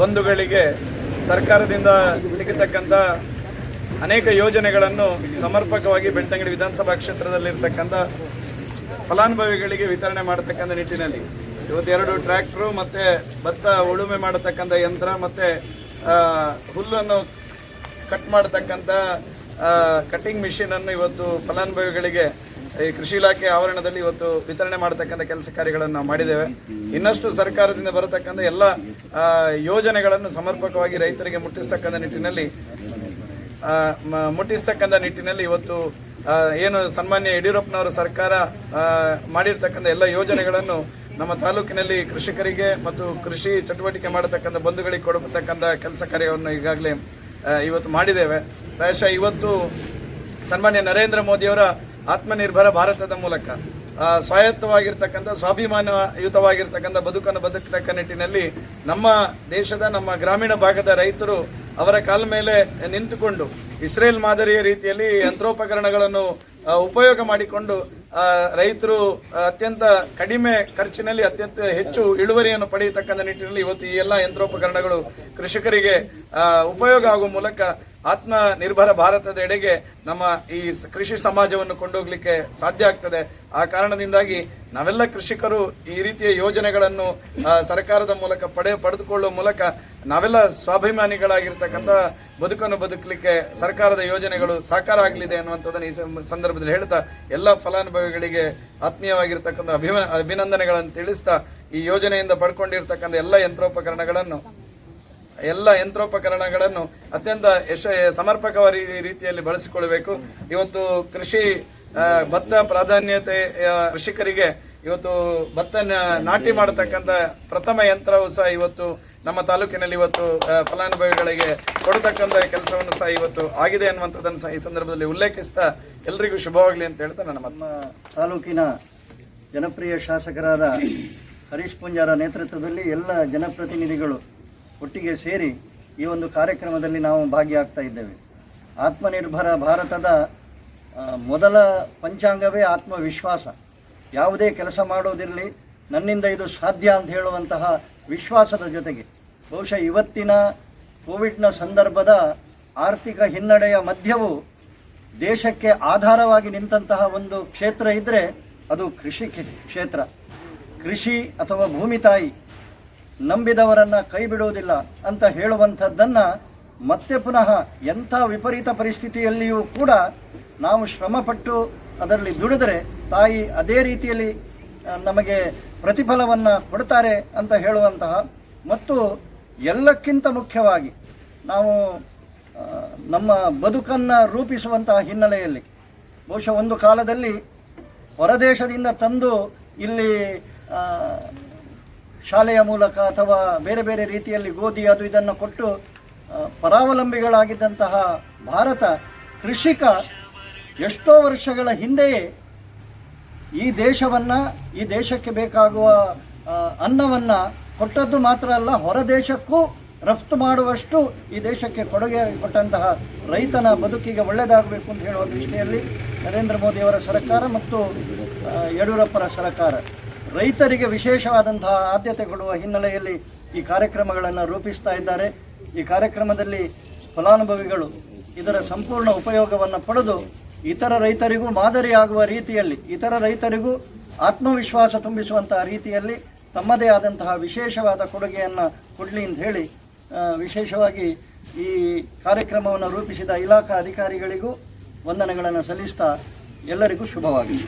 ಬಂಧುಗಳಿಗೆ ಸರ್ಕಾರದಿಂದ ಸಿಗತಕ್ಕಂಥ ಅನೇಕ ಯೋಜನೆಗಳನ್ನು ಸಮರ್ಪಕವಾಗಿ ಬೆಳ್ತಂಗಡಿ ವಿಧಾನಸಭಾ ಕ್ಷೇತ್ರದಲ್ಲಿರ್ತಕ್ಕಂಥ ಫಲಾನುಭವಿಗಳಿಗೆ ವಿತರಣೆ ಮಾಡತಕ್ಕಂಥ ನಿಟ್ಟಿನಲ್ಲಿ. ಇವತ್ತು ಎರಡು ಟ್ರ್ಯಾಕ್ಟ್ರು ಮತ್ತು ಭತ್ತ ಉಳುಮೆ ಮಾಡತಕ್ಕಂಥ ಯಂತ್ರ ಮತ್ತು ಹುಲ್ಲನ್ನು ಕಟ್ ಮಾಡತಕ್ಕಂಥ ಕಟ್ಟಿಂಗ್ ಮಿಷಿನನ್ನು ಇವತ್ತು ಫಲಾನುಭವಿಗಳಿಗೆ ಈ ಕೃಷಿ ಇಲಾಖೆ ಆವರಣದಲ್ಲಿ ಇವತ್ತು ವಿತರಣೆ ಮಾಡತಕ್ಕಂಥ ಕೆಲಸ ಕಾರ್ಯಗಳನ್ನು ನಾವು ಮಾಡಿದ್ದೇವೆ. ಇನ್ನಷ್ಟು ಸರ್ಕಾರದಿಂದ ಬರತಕ್ಕಂಥ ಎಲ್ಲ ಯೋಜನೆಗಳನ್ನು ಸಮರ್ಪಕವಾಗಿ ರೈತರಿಗೆ ಮುಟ್ಟಿಸ್ತಕ್ಕಂಥ ನಿಟ್ಟಿನಲ್ಲಿ ಮುಟ್ಟಿಸ್ತಕ್ಕಂಥ ನಿಟ್ಟಿನಲ್ಲಿ ಇವತ್ತು ಏನು ಸನ್ಮಾನ್ಯ ಯಡಿಯೂರಪ್ಪನವರ ಸರ್ಕಾರ ಮಾಡಿರ್ತಕ್ಕಂಥ ಎಲ್ಲ ಯೋಜನೆಗಳನ್ನು ನಮ್ಮ ತಾಲೂಕಿನಲ್ಲಿ ಕೃಷಿಕರಿಗೆ ಮತ್ತು ಕೃಷಿ ಚಟುವಟಿಕೆ ಮಾಡತಕ್ಕಂಥ ಬಂಧುಗಳಿಗೆ ಕೊಡತಕ್ಕಂಥ ಕೆಲಸ ಕಾರ್ಯವನ್ನು ಈಗಾಗಲೇ ಇವತ್ತು ಮಾಡಿದ್ದೇವೆ. ಪ್ರಾಯಶಃ ಇವತ್ತು ಸನ್ಮಾನ್ಯ ನರೇಂದ್ರ ಮೋದಿಯವರ ಆತ್ಮನಿರ್ಭರ ಭಾರತದ ಮೂಲಕ ಸ್ವಾಯತ್ತವಾಗಿರ್ತಕ್ಕಂಥ, ಸ್ವಾಭಿಮಾನಯುತವಾಗಿರ್ತಕ್ಕಂಥ, ಬದುಕನ್ನು ಬದುಕತಕ್ಕ ನಿಟ್ಟಿನಲ್ಲಿ ನಮ್ಮ ದೇಶದ, ನಮ್ಮ ಗ್ರಾಮೀಣ ಭಾಗದ ರೈತರು ಅವರ ಕಾಲ ಮೇಲೆ ನಿಂತುಕೊಂಡು ಇಸ್ರೇಲ್ ಮಾದರಿಯ ರೀತಿಯಲ್ಲಿ ಯಂತ್ರೋಪಕರಣಗಳನ್ನು ಉಪಯೋಗ ಮಾಡಿಕೊಂಡು ರೈತರು ಅತ್ಯಂತ ಕಡಿಮೆ ಖರ್ಚಿನಲ್ಲಿ ಅತ್ಯಂತ ಹೆಚ್ಚು ಇಳುವರಿಯನ್ನು ಪಡೆಯತಕ್ಕಂಥ ನಿಟ್ಟಿನಲ್ಲಿ ಇವತ್ತು ಈ ಎಲ್ಲ ಯಂತ್ರೋಪಕರಣಗಳು ಕೃಷಿಕರಿಗೆ ಉಪಯೋಗ ಆಗುವ ಮೂಲಕ ಆತ್ಮ ನಿರ್ಭರ ಭಾರತದ ಎಡೆಗೆ ನಮ್ಮ ಈ ಕೃಷಿ ಸಮಾಜವನ್ನು ಕೊಂಡೋಗ್ಲಿಕ್ಕೆ ಸಾಧ್ಯ ಆಗ್ತದೆ. ಆ ಕಾರಣದಿಂದಾಗಿ ನಾವೆಲ್ಲ ಕೃಷಿಕರು ಈ ರೀತಿಯ ಯೋಜನೆಗಳನ್ನು ಸರ್ಕಾರದ ಮೂಲಕ ಪಡೆ, ಪಡೆದುಕೊಳ್ಳುವ ಮೂಲಕ ನಾವೆಲ್ಲ ಸ್ವಾಭಿಮಾನಿಗಳಾಗಿರ್ತಕ್ಕಂಥ ಬದುಕನ್ನು ಬದುಕಲಿಕ್ಕೆ ಸರ್ಕಾರದ ಯೋಜನೆಗಳು ಸಾಕಾರ ಆಗಲಿದೆ ಅನ್ನುವಂಥದ್ದನ್ನು ಈ ಸಂದರ್ಭದಲ್ಲಿ ಹೇಳ್ತಾ ಎಲ್ಲ ಫಲಾನುಭವಿಗಳಿಗೆ ಆತ್ಮೀಯವಾಗಿರ್ತಕ್ಕಂಥ ಅಭಿಮ, ಅಭಿನಂದನೆಗಳನ್ನು ತಿಳಿಸ್ತಾ ಈ ಯೋಜನೆಯಿಂದ ಪಡ್ಕೊಂಡಿರ್ತಕ್ಕಂಥ ಎಲ್ಲ ಯಂತ್ರೋಪಕರಣಗಳನ್ನು ಎಲ್ಲ ಯಂತ್ರೋಪಕರಣಗಳನ್ನು ಅತ್ಯಂತ ಯಶ, ಸಮರ್ಪಕವಾದ ರೀತಿಯಲ್ಲಿ ಬಳಸಿಕೊಳ್ಳಬೇಕು. ಇವತ್ತು ಕೃಷಿ ಭತ್ತ ಪ್ರಾಧಾನ್ಯತೆ ಕೃಷಿಕರಿಗೆ ಇವತ್ತು ಭತ್ತ ನಾಟಿ ಮಾಡತಕ್ಕಂಥ ಪ್ರಥಮ ಯಂತ್ರವು ಸಹ ಇವತ್ತು ನಮ್ಮ ತಾಲೂಕಿನಲ್ಲಿ ಇವತ್ತು ಫಲಾನುಭವಿಗಳಿಗೆ ಕೊಡತಕ್ಕಂಥ ಕೆಲಸವನ್ನು ಸಹ ಇವತ್ತು ಆಗಿದೆ ಅನ್ನುವಂಥದ್ದನ್ನು ಸಹ ಈ ಸಂದರ್ಭದಲ್ಲಿ ಉಲ್ಲೇಖಿಸ್ತಾ ಎಲ್ರಿಗೂ ಶುಭವಾಗಲಿ ಅಂತ ಹೇಳ್ತಾ ನನ್ನ ನಮ್ಮ ತಾಲೂಕಿನ ಜನಪ್ರಿಯ ಶಾಸಕರಾದ ಹರೀಶ್ ಪುಂಜಾರ ನೇತೃತ್ವದಲ್ಲಿ ಎಲ್ಲ ಜನಪ್ರತಿನಿಧಿಗಳು ಒಟ್ಟಿಗೆ ಸೇರಿ ಈ ಒಂದು ಕಾರ್ಯಕ್ರಮದಲ್ಲಿ ನಾವು ಭಾಗಿಯಾಗ್ತಾ ಇದ್ದೇವೆ. ಆತ್ಮನಿರ್ಭರ ಭಾರತದ ಮೊದಲ ಪಂಚಾಂಗವೇ ಆತ್ಮವಿಶ್ವಾಸ. ಯಾವುದೇ ಕೆಲಸ ಮಾಡೋದಿರಲಿ, ನನ್ನಿಂದ ಇದು ಸಾಧ್ಯ ಅಂತ ಹೇಳುವಂತಹ ವಿಶ್ವಾಸದ ಜೊತೆಗೆ. ಬಹುಶಃ ಇವತ್ತಿನ ಕೋವಿಡ್ನ ಸಂದರ್ಭದ ಆರ್ಥಿಕ ಹಿನ್ನಡೆಯ ಮಧ್ಯವು ದೇಶಕ್ಕೆ ಆಧಾರವಾಗಿ ನಿಂತಹ ಒಂದು ಕ್ಷೇತ್ರ ಇದ್ದರೆ ಅದು ಕೃಷಿ ಕ್ಷೇ- ಕ್ಷೇತ್ರ. ಕೃಷಿ ಅಥವಾ ಭೂಮಿ ತಾಯಿ ನಂಬಿದವರನ್ನ ಕೈ ಬಿಡುವುದಿಲ್ಲ ಅಂತ ಹೇಳುವಂಥದ್ದನ್ನು ಮತ್ತೆ ಪುನಃ ಎಂಥ ವಿಪರೀತ ಪರಿಸ್ಥಿತಿಯಲ್ಲಿಯೂ ಕೂಡ ನಾವು ಶ್ರಮಪಟ್ಟು ಅದರಲ್ಲಿ ದುಡಿದರೆ ತಾಯಿ ಅದೇ ರೀತಿಯಲ್ಲಿ ನಮಗೆ ಪ್ರತಿಫಲವನ್ನು ಕೊಡ್ತಾರೆ ಅಂತ ಹೇಳುವಂತಹ ಮತ್ತು ಎಲ್ಲಕ್ಕಿಂತ ಮುಖ್ಯವಾಗಿ ನಾವು ನಮ್ಮ ಬದುಕನ್ನು ರೂಪಿಸುವಂತಹ ಹಿನ್ನೆಲೆಯಲ್ಲಿ ಬಹುಶಃ ಒಂದು ಕಾಲದಲ್ಲಿ ಹೊರದೇಶದಿಂದ ತಂದು ಇಲ್ಲಿ ಶಾಲೆಯ ಮೂಲಕ ಅಥವಾ ಬೇರೆ ಬೇರೆ ರೀತಿಯಲ್ಲಿ ಗೋಧಿ ಅದು ಇದನ್ನು ಕೊಟ್ಟು ಪರಾವಲಂಬಿಗಳಾಗಿದ್ದಂತಹ ಭಾರತ ಕೃಷಿಕ ಎಷ್ಟೋ ವರ್ಷಗಳ ಹಿಂದೆಯೇ ಈ ದೇಶವನ್ನು, ಈ ದೇಶಕ್ಕೆ ಬೇಕಾಗುವ ಅನ್ನವನ್ನು ಕೊಟ್ಟದ್ದು ಮಾತ್ರ ಅಲ್ಲ, ಹೊರ ದೇಶಕ್ಕೂ ರಫ್ತು ಮಾಡುವಷ್ಟು ಈ ದೇಶಕ್ಕೆ ಕೊಡುಗೆ ಕೊಟ್ಟಂತಹ ರೈತನ ಬದುಕಿಗೆ ಒಳ್ಳೆಯದಾಗಬೇಕು ಅಂತ ಹೇಳುವ ದೃಷ್ಟಿಯಲ್ಲಿ ನರೇಂದ್ರ ಮೋದಿಯವರ ಸರ್ಕಾರ ಮತ್ತು ಯಡಿಯೂರಪ್ಪರ ಸರ್ಕಾರ. ರೈತರಿಗೆ ವಿಶೇಷವಾದಂತಹ ಆದ್ಯತೆ ಕೊಡುವ ಹಿನ್ನೆಲೆಯಲ್ಲಿ ಈ ಕಾರ್ಯಕ್ರಮಗಳನ್ನು ರೂಪಿಸ್ತಾ ಇದ್ದಾರೆ. ಈ ಕಾರ್ಯಕ್ರಮದಲ್ಲಿ ಫಲಾನುಭವಿಗಳು ಇದರ ಸಂಪೂರ್ಣ ಉಪಯೋಗವನ್ನು ಪಡೆದು ಇತರ ರೈತರಿಗೂ ಮಾದರಿಯಾಗುವ ರೀತಿಯಲ್ಲಿ, ಇತರ ರೈತರಿಗೂ ಆತ್ಮವಿಶ್ವಾಸ ತುಂಬಿಸುವಂತಹ ರೀತಿಯಲ್ಲಿ ತಮ್ಮದೇ ಆದಂತಹ ವಿಶೇಷವಾದ ಕೊಡುಗೆಯನ್ನು ಕೊಡಲಿ ಅಂತ ಹೇಳಿ ವಿಶೇಷವಾಗಿ ಈ ಕಾರ್ಯಕ್ರಮವನ್ನು ರೂಪಿಸಿದ ಇಲಾಖಾ ಅಧಿಕಾರಿಗಳಿಗೂ ವಂದನೆಗಳನ್ನು ಸಲ್ಲಿಸ್ತಾ ಎಲ್ಲರಿಗೂ ಶುಭವಾಗಲಿ.